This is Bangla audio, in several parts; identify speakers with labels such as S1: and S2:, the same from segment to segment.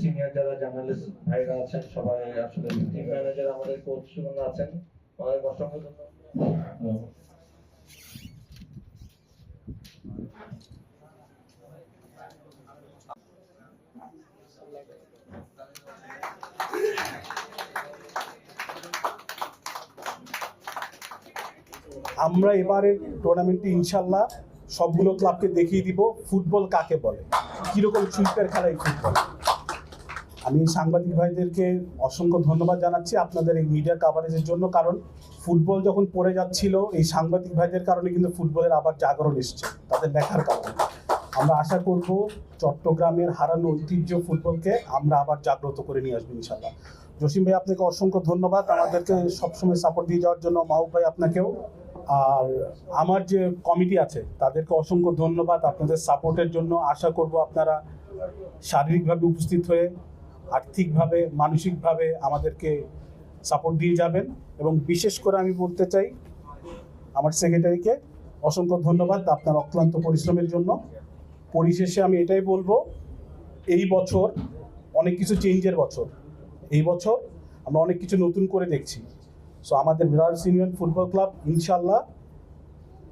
S1: সিনিয়র যারা জার্নালিস্ট ভাইরা আছেন, সবাই আসলে টিম ম্যানেজার আমাদের কোচ আছেন। অনেক অসংখ্য ধন্যবাদ।
S2: আমরা এবারের টুর্নামেন্টে ইনশাল্লাহ সবগুলো ক্লাবকে দেখিয়ে দিব। ফুটবল কাকে বলে? কীরকম সুইপের খেলা এই ফুটবল? আমি সাংবাদিক ভাইদেরকে অসংখ্য ধন্যবাদ জানাচ্ছি আপনাদের এই মিডিয়া কাভারেজের জন্য, কারণ ফুটবল যখন পড়ে যাচ্ছিল, এই সাংবাদিক ভাইদের কারণে কিন্তু ফুটবলের আবার জাগরণ এসছে, তাদের দেখার কারণে। আমরা আশা করব চট্টগ্রামের হারানো ঐতিহ্য ফুটবলকে আমরা আবার জাগ্রত করে নিয়ে আসব ইনশাল্লাহ জসিম ভাই, আপনাকে অসংখ্য ধন্যবাদ। আমাদেরকে সবসময় সাপোর্ট দিয়ে যাওয়ার জন্য, মাহবুব ভাই আপনাকেও। আর আমার যে কমিটি আছে, তাদেরকে অসংখ্য ধন্যবাদ। আপনাদের সাপোর্টের জন্য আশা করব আপনারা শারীরিকভাবে উপস্থিত হয়ে আর্থিকভাবে, মানসিকভাবে আমাদেরকে সাপোর্ট দিয়ে যাবেন এবং বিশেষ করে আমি বলতে চাই, আমার সেক্রেটারিকে অসংখ্য ধন্যবাদ আপনার অক্লান্ত পরিশ্রমের জন্য। পরিশেষে আমি এটাই বলব, এই বছর অনেক কিছু চেঞ্জের বছর। এই বছর আমরা অনেক কিছু নতুন করে দেখছি। সো আমাদের ব্রাদার্স ইউনিয়ন ফুটবল ক্লাব ইনশাল্লাহ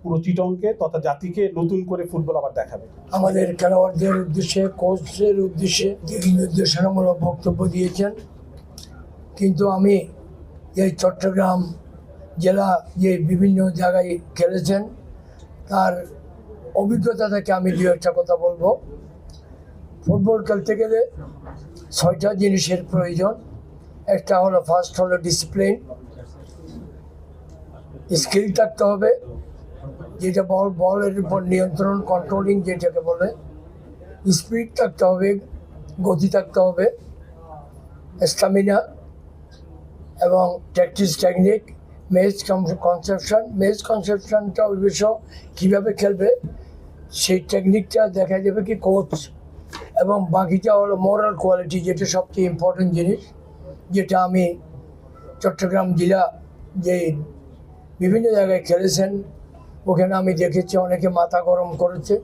S2: পুরো চিটংকে তথা জাতিকে নতুন করে ফুটবল আবার দেখাবে।
S3: আমাদের খেলোয়াড়দের উদ্দেশ্যে কোচের উদ্দেশ্যে দিক নির্দেশনামূলক বক্তব্য দিয়েছেন। কিন্তু আমি এই চট্টগ্রাম জেলা যে বিভিন্ন জায়গায় খেলেছেন, তার অভিজ্ঞতা থেকে আমি দু একটা কথা বলব। ফুটবল খেলতে গেলে ছয়টা জিনিসের প্রয়োজন। একটা হলো ফার্স্ট হলো ডিসিপ্লিন স্কিল থাকতে হবে। যেটা বল, বলের উপর নিয়ন্ত্রণ কন্ট্রোলিং যেটাকে বলে স্পিড থাকতে হবে, গতি থাকতে হবে স্টামিনা এবং practice technique maze conception maze কনসেপশনটা অবশ্য কীভাবে খেলবে, সেই টেকনিকটা দেখা যাবে কি কোচ এবং বাকিটা হলো মোরাল কোয়ালিটি যেটা সবচেয়ে ইম্পর্টেন্ট জিনিস, যেটা আমি চট্টগ্রাম জেলা যে বিভিন্ন জায়গায় খেলেছেন ওখানে আমি দেখেছি অনেকে মাথা গরম করেছে।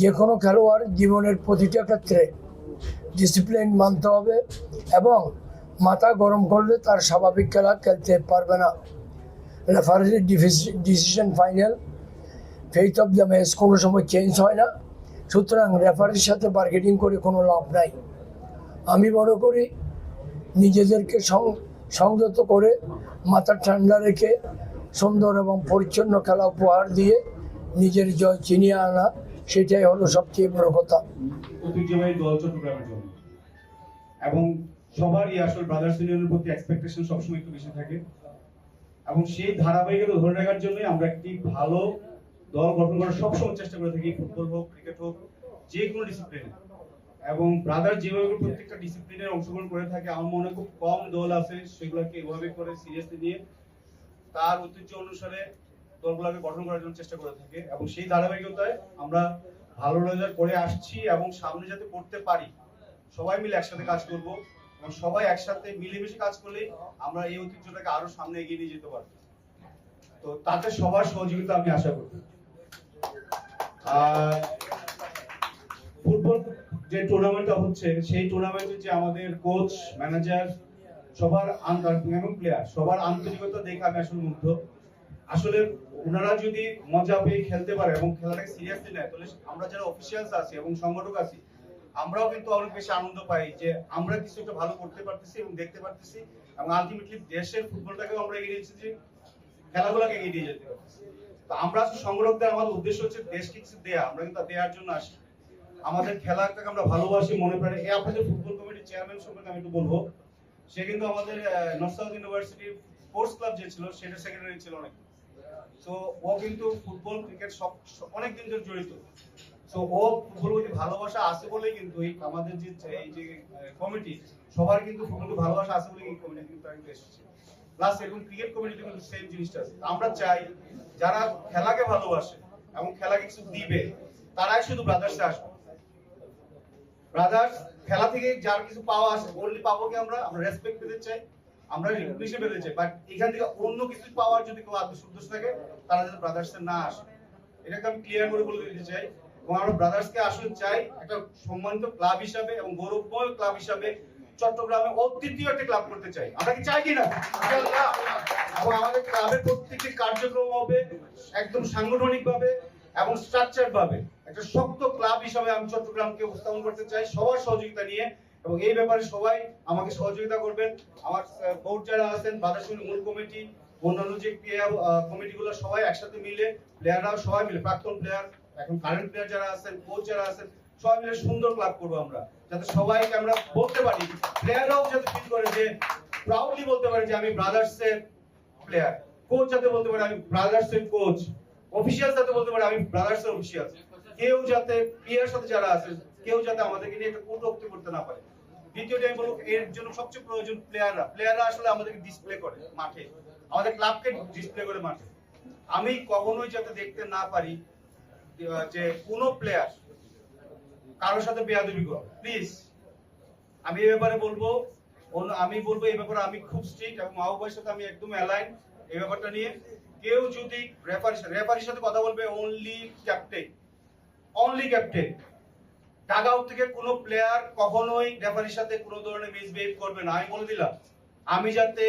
S3: যে কোনো খেলোয়াড় জীবনের প্রতিটা ক্ষেত্রে ডিসিপ্লিন মানতে হবে এবং মাথা গরম করলে তার স্বাভাবিক খেলা খেলতে পারবে না। রেফারির decision final faith of the match কোনো সময় চেঞ্জ হয় না। সুতরাং রেফারির সাথে বার্গেটিং করে কোনো লাভ নাই। আমি মনে করি নিজেদেরকে সংযত করে মাথা ঠান্ডা রেখে সুন্দর এবং পরিচ্ছন্ন খেলা উপহার দিয়ে নিজের জয় চিনিয়ে আনা, সেটাই হলো সবচেয়ে বড় কথা।
S4: জন্য। এবং সবারই ব্রাদার্স ইউনিয়নের প্রতি এক্সপেকটেশন সবসময় একটু বেশি থাকে। এবং সেই ধারাবাহিকতা ধরে রাখার জন্যই আমরা একটি ভালো দল গঠন করার সবসময় চেষ্টা করে থাকি, ফুটবল হোক, ক্রিকেট হোক, যে কোনো ডিসিপ্লিনে এবং ব্রাদার যেভাবে প্রত্যেকটা ডিসিপ্লিনের অংশগ্রহণ করে থাকে, আমার মনে খুব কম দল আছে সেগুলোকে এভাবে করে সিরিয়াসলি নিয়ে তার ঐতিহ্য অনুসারে দলগুলোকে গঠন করার জন্য চেষ্টা করে থাকে এবং সেই ধারাবাহিকতায় আমরা ভালো রেজাল্ট করে আসছি এবং সামনে যাতে করতে পারি, সবাই মিলে একসাথে কাজ করব এবং সবাই একসাথে মিলেমিশে কাজ করলে আমরা এই ঐতিহ্যটাকে আরও সামনে এগিয়ে নিয়ে যেতে পারব। তো তাতে সবার সহযোগিতা আমি আশা করি। আর ফুটবল যে টুর্নামেন্টটা হচ্ছে, সেই টুর্নামেন্টে যে আমাদের কোচ ম্যানেজার সবার এবং প্লেয়ার সবার আন্তরিকতা দেখে আমি আসলে মুগ্ধ। আসলে ওনারা যদি মজা পেয়ে খেলতে পারে এবং খেলাটাকে সিরিয়াসলি নেয়, তাহলে আমরা যারা অফিসিয়ালস আছি এবং সংগঠক আছি, আমরাও কিন্তু অনেক বেশি আনন্দ পাই যে আমরা কিছু একটা ভালো করতে পারতেছি এবং দেখতে পারতেছি এবং আলটিমেটলি দেশের ফুটবলটাকেও আমরা এগিয়ে নিচ্ছি যে খেলাগুলোকে এগিয়ে নিয়ে যেতে পারতেছি। তো আমরা আসলে সংগ্রহকদের আমাদের উদ্দেশ্য হচ্ছে দেশকে কিছু দেয়া, আমরা কিন্তু দেওয়ার জন্য আসি। আমাদের খেলাটাকে আমরা ভালোবাসি, মনে প্রাণে। এই আপনাদের ফুটবল কমিটির চেয়ারম্যান সম্পর্কে আমি একটু বলব। সে কিন্তু আমাদের north south university sports club যে ছিল সেটা সেক্রেটারি ছিল অনেক তো ও কিন্তু ফুটবল ক্রিকেট সব অনেক দিন ধরে জড়িত। তো ও ফুটবল প্রতি ভালোবাসা আছে বলেই কিন্তু এই আমাদের যে, এই যে কমিটি সবার কিন্তু ফুটবলকে ভালোবাসা আছে বলেই এই কমিটি কিন্তু কিন্তু এসেছে। প্লাস এরকম ক্রিকেট কমিটিতে কিন্তু সেম জিনিসটা আছে। আমরা চাই যারা খেলাকে ভালোবাসে এবং খেলাকে কিছু দিবে, তারাই শুধু ব্রাদার্সে আসবে। ব্রাদার্স খেলা থেকে যার কিছু পাওয়া আছে ওনলি পাবো কি আমরা আমরা রেসপেক্ট পেতে চাই, আমরা রিকগনিশন পেতে চাই। বাট এখান থেকে অন্য কিছু পাওয়ার যদি কেউ আত্মসন্তোষ থাকে, তারা যাতে ব্রাদার্স না আসে। এটাকে আমি ক্লিয়ার করে বলে দিতে চাই। এবং আমরা ব্রাদার্সকে চাই একটা সম্মানিত ক্লাব হিসাবে এবং গৌরবময় ক্লাব হিসাবে চট্টগ্রামে একটা ক্লাব করতে চাই। আমরা কি চাই কিনা? এবং আমাদের ক্লাবের প্রত্যেকটি কার্যক্রম হবে একদম সাংগঠনিক ভাবে এবং স্ট্রাকচার ভাবে একটা শক্ত ক্লাব হিসাবে আমি চট্টগ্রামকে উপস্থাপন করতে চাই, সবার সহযোগিতা নিয়ে। এবং এই ব্যাপারে সবাই আমাকে সহযোগিতা করবেন। আমার বোর্ড যারা আছেন বাদাসুল মূল কমিটি, অন্যান্য যে ক্রিয়া কমিটিগুলো সবাই একসাথে মিলে প্লেয়াররাও সবাই মিলে, প্রাক্তন প্লেয়ার এখন কারেন্ট প্লেয়ার যারা আছেন কোচ যারা আছেন, সবাই মিলে সুন্দর ক্লাব করব আমরা। যাতে সবাইকে আমরা বলতে পারি প্লেয়াররাও যাতে ফিল করে যে প্রাউডলি বলতে পারে যে আমি ব্রাদার্স এর প্লেয়ার কোচ যাতে বলতে পারে, আমি ব্রাদার্স এর কোচ অফিসিয়াল যাতে বলতে পারে, আমি ব্রাদার্স এর অফিসিয়াল কেউ যাতে প্লেয়ার সাথে যারা আছে, কেউ যাতে আমাদেরকে নিয়ে একটা কটূক্তি করতে না পারে। দ্বিতীয়টি আমি বলব, এর জন্য সবচেয়ে প্রয়োজন প্লেয়াররা প্লেয়াররা আসলে আমাদেরকে ডিসপ্লে করে মাঠে। আমাদের ক্লাবকে ডিসপ্লে করে মাঠে। আমি কখনোই যাতে দেখতে না পারি যে কোনো প্লেয়ার কারোর সাথে বেয়াদবি করে। প্লিজ আমি এই ব্যাপারে বলব আমি বলব এই ব্যাপারে আমি খুব স্ট্রিক্ট এবং মা মাহবুবের সাথে আমি একদম অ্যালাইন এই ব্যাপারটা নিয়ে কেউ যদি রেফারির সাথে রেফারির সাথে কথা বলবে only captain only captain dugout থেকে কোনো প্লেয়ার কখনোই রেফারির সাথে কোনো ধরনের মিসবিহেভ করবে না। আমি বলে দিলাম, আমি যাতে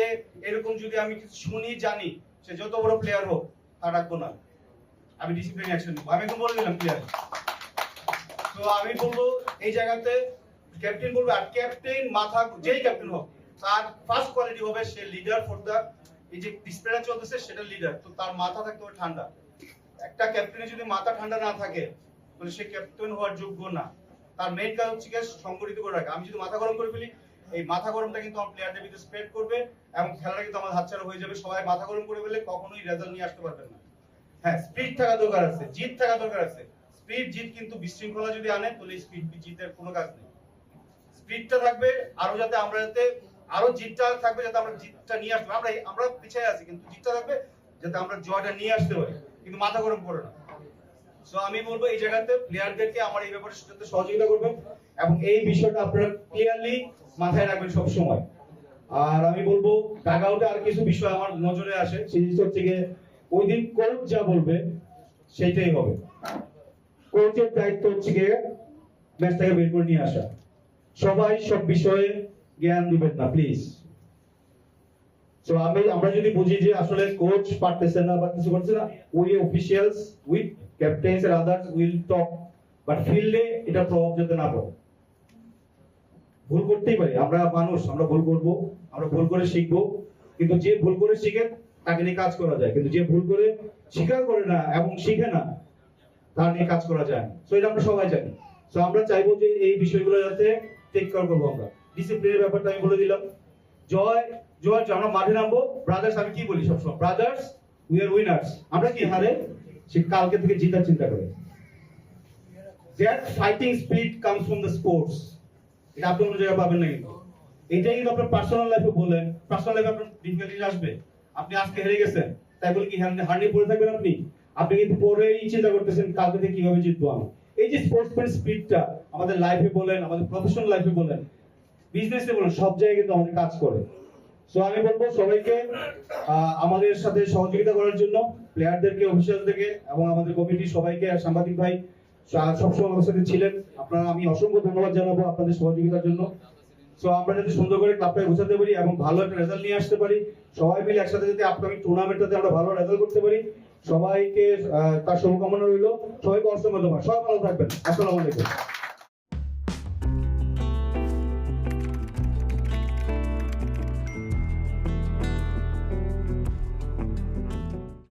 S4: এরকম যদি আমি শুনি, জানি, সে যত বড় প্লেয়ার হোক তা রাখব না। আমি ডিসিপ্লিন অ্যাকশন নিবো। আমি এখন বলে দিলাম প্লেয়ার তো আমি বলব, এই জায়গাতে ক্যাপ্টেন বলব, আর ক্যাপ্টেন মাথা যেই ক্যাপ্টেন হোক, তার ফার্স্ট কোয়ালিটি হবে সে লিডার ফর দা এই যে ডিসপ্লেটা চলতেছে, সেটা লিডার তো তার মাথা থাকতে হবে ঠান্ডা। একটা ক্যাপ্টেনের যদি মাথা ঠান্ডা না থাকে, তাহলে সে ক্যাপ্টেন হওয়ার যোগ্য না। তার মেইন কাজ হচ্ছে গিয়ে সংগঠিত করে রাখা। আমি যদি মাথা গরম করে ফেলি, এই মাথা গরমটা কিন্তু আমার প্লেয়ারদের ভিতরে স্প্রেড করবে এবং খেলাটা কিন্তু আমার হাতছাড়া হয়ে যাবে। সবাই মাথা গরম করে ফেলে কখনোই রেজাল্ট নিয়ে আসতে পারবেন না। হ্যাঁ স্পিড থাকা দরকার আছে, জিত থাকা দরকার আছে। স্পিড জিত কিন্তু বিশৃঙ্খলা যদি আনে, তাহলে স্পিড জিতের কোনো কাজ নেই। স্পিডটা থাকবে আরও যাতে আমরা যাতে আরও জিতটা থাকবে যাতে আমরা জিতটা নিয়ে আসতে আমরা আমরা পিছিয়ে আছি, কিন্তু জিতটা থাকবে যাতে আমরা জয়টা নিয়ে আসতে পারি। কিন্তু মাথা গরম করে না। সো আমি বলব এই জায়গাতে প্লেয়ারদেরকে আমার এই ব্যাপারে সাথে সহযোগিতা করবেন এবং এই বিষয়টা আপনারা ক্লিয়ারলি মাথায় রাখবেন সব সময় আর আমি বলব ডাগআউটে আর কিছু বিষয় আমার নজরে আসে জিনিসটা হচ্ছে ওই দিন কোচ যা বলবে, সেইটাই হবে। কোচের দায়িত্ব হচ্ছে গিয়ে ম্যাচটাকে বের করে নিয়ে আসা। সবাই সব বিষয়ে জ্ঞান দিবেন না প্লিজ সো আমি, আমরা যদি বুঝি যে আসলে কোচ পারতেছে না বা কিছু করছে না we officials with captains and others will talk but ফিল্ডে এটা প্রভাব যাতে না পড়ে। ভুল করতেই পারি, আমরা মানুষ, আমরা ভুল করব, আমরা ভুল করে শিখব, কিন্তু যে ভুল করে শিখে তাকে নিয়ে কাজ করা যায়, কিন্তু যে ভুল করে স্বীকার করে না এবং শিখে না তার নিয়ে কাজ করা যায় সো এটা আমরা সবাই জানি। সো আমরা চাইব যে এই বিষয়গুলো যাতে টেক কেয়ার করব আমরা। ডিসিপ্লিনের ব্যাপারটা আমি বলে দিলাম। জয় জয় আমরা মাঠে নামবো। ব্রাদার্স আমি কি বলি সবসময়? ব্রাদার্স উই আর উইনার্স আমরা কি হারে? সে কালকে থেকে জিতার চিন্তা করে। That fighting spirit comes from the sports এটা আপনি অন্য জায়গায় পাবেন না কিন্তু। কিন্তু আপনার পার্সোনাল লাইফে বলেন পার্সোনাল লাইফে আপনার ডিফিকাল্টি আসবে। আপনি আজকে হেরে গেছেন। তাই বলে কি হারিয়ে পড়ে থাকবেন আপনি? আপনি কিন্তু পরেই চিন্তা করতেছেন, কালকে থেকে কীভাবে জিতবো আমি? এই যে স্পোর্টসম্যান স্পিরিটটা আমাদের লাইফে বলেন, আমাদের প্রফেশনাল লাইফে বলেন বিজনেসে বলেন, সব জায়গায় কিন্তু আমাদের কাজ করে। সো আমি বলব সবাইকে আমাদের সাথে সহযোগিতা করার জন্য প্লেয়ারদেরকে অফিসিয়ালদেরকে এবং আমাদের কমিটি সবাইকে সাংবাদিক ভাই সবসময় আমাদের সাথে ছিলেন। আপনারা, আমি অসংখ্য ধন্যবাদ জানাব আপনাদের সহযোগিতার জন্য। সো আমরা যদি সুন্দর করে ক্লাবটাকে গোছাতে পারি এবং ভালো একটা রেজাল্ট নিয়ে আসতে পারি। সবাই মিলে একসাথে যদি আপকামিং টুর্নামেন্টটাতে আমরা ভালো রেজাল্ট করতে পারি। সবাইকে তার শুভকামনা রইল। সবাইকে অসংখ্য ধন্যবাদ। সবাই ভালো থাকবেন। আসসালামু আলাইকুম।